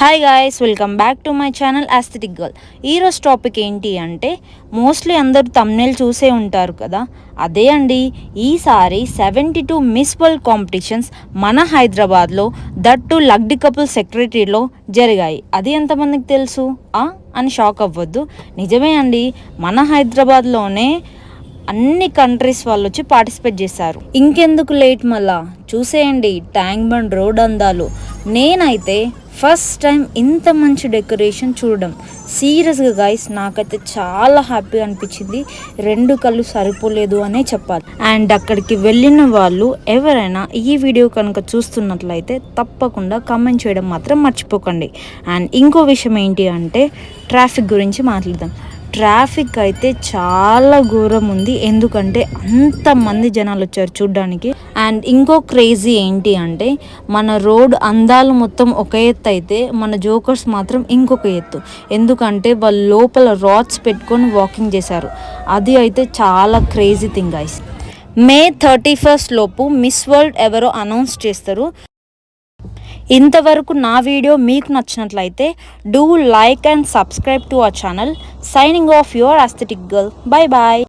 Hi guys welcome back to my channel aesthetic girl ఈరోజు topic ఏంటి అంటే mostly అందరూ తమ్నేల్ చూసే ఉంటారు కదా. అదే అండి ఈసారి seventy two miss world competitions మన హైదరాబాద్లో దట్టు లగ్డి కపుల్ సెక్రటరీలో జరిగాయి. అది ఎంతమందికి తెలుసు? ఆ? అని షాక్ అవ్వద్దు. నిజమే అండి మన హైదరాబాద్లోనే అన్ని కంట్రీస్ వాళ్ళు వచ్చి పార్టిసిపేట్ చేశారు. ఇంకెందుకు లేట్ మళ్ళా? చూసేయండి ట్యాంక్ బండ్ రోడ్ అందాలు. నేనైతే ఫస్ట్ టైం ఇంత మంచి డెకరేషన్ చూడడం. సీరియస్గా గైస్ నాకైతే చాలా హ్యాపీ అనిపించింది. రెండు కళ్ళు సరిపోలేదు అనే చెప్పాలి. అండ్ అక్కడికి వెళ్ళిన వాళ్ళు ఎవరైనా ఈ వీడియో కనుక చూస్తున్నట్లయితే తప్పకుండా కామెంట్ చేయడం మాత్రం మర్చిపోకండి. అండ్ ఇంకో విషయం ఏంటి అంటే ట్రాఫిక్ గురించి మాట్లాడదాం. ట్రాఫిక్ అయితే చాలా ఘోరం ఉంది. ఎందుకంటే అంతమంది జనాలు వచ్చారు చూడ్డానికి. అండ్ ఇంకో క్రేజీ ఏంటి అంటే మన రోడ్ అందాలు మొత్తం ఒక ఎత్తు అయితే మన జోకర్స్ మాత్రం ఇంకొక ఎత్తు. ఎందుకంటే వాళ్ళు లోపల రాడ్స్ పెట్టుకొని వాకింగ్ చేశారు. అది అయితే చాలా crazy thing is May thirty first లోపు మిస్ వరల్డ్ ఎవరో అనౌన్స్ చేస్తారు. ఇంతవరకు నా వీడియో మీకు నచ్చినట్లయితే do like and subscribe to our channel signing off your aesthetic girl bye bye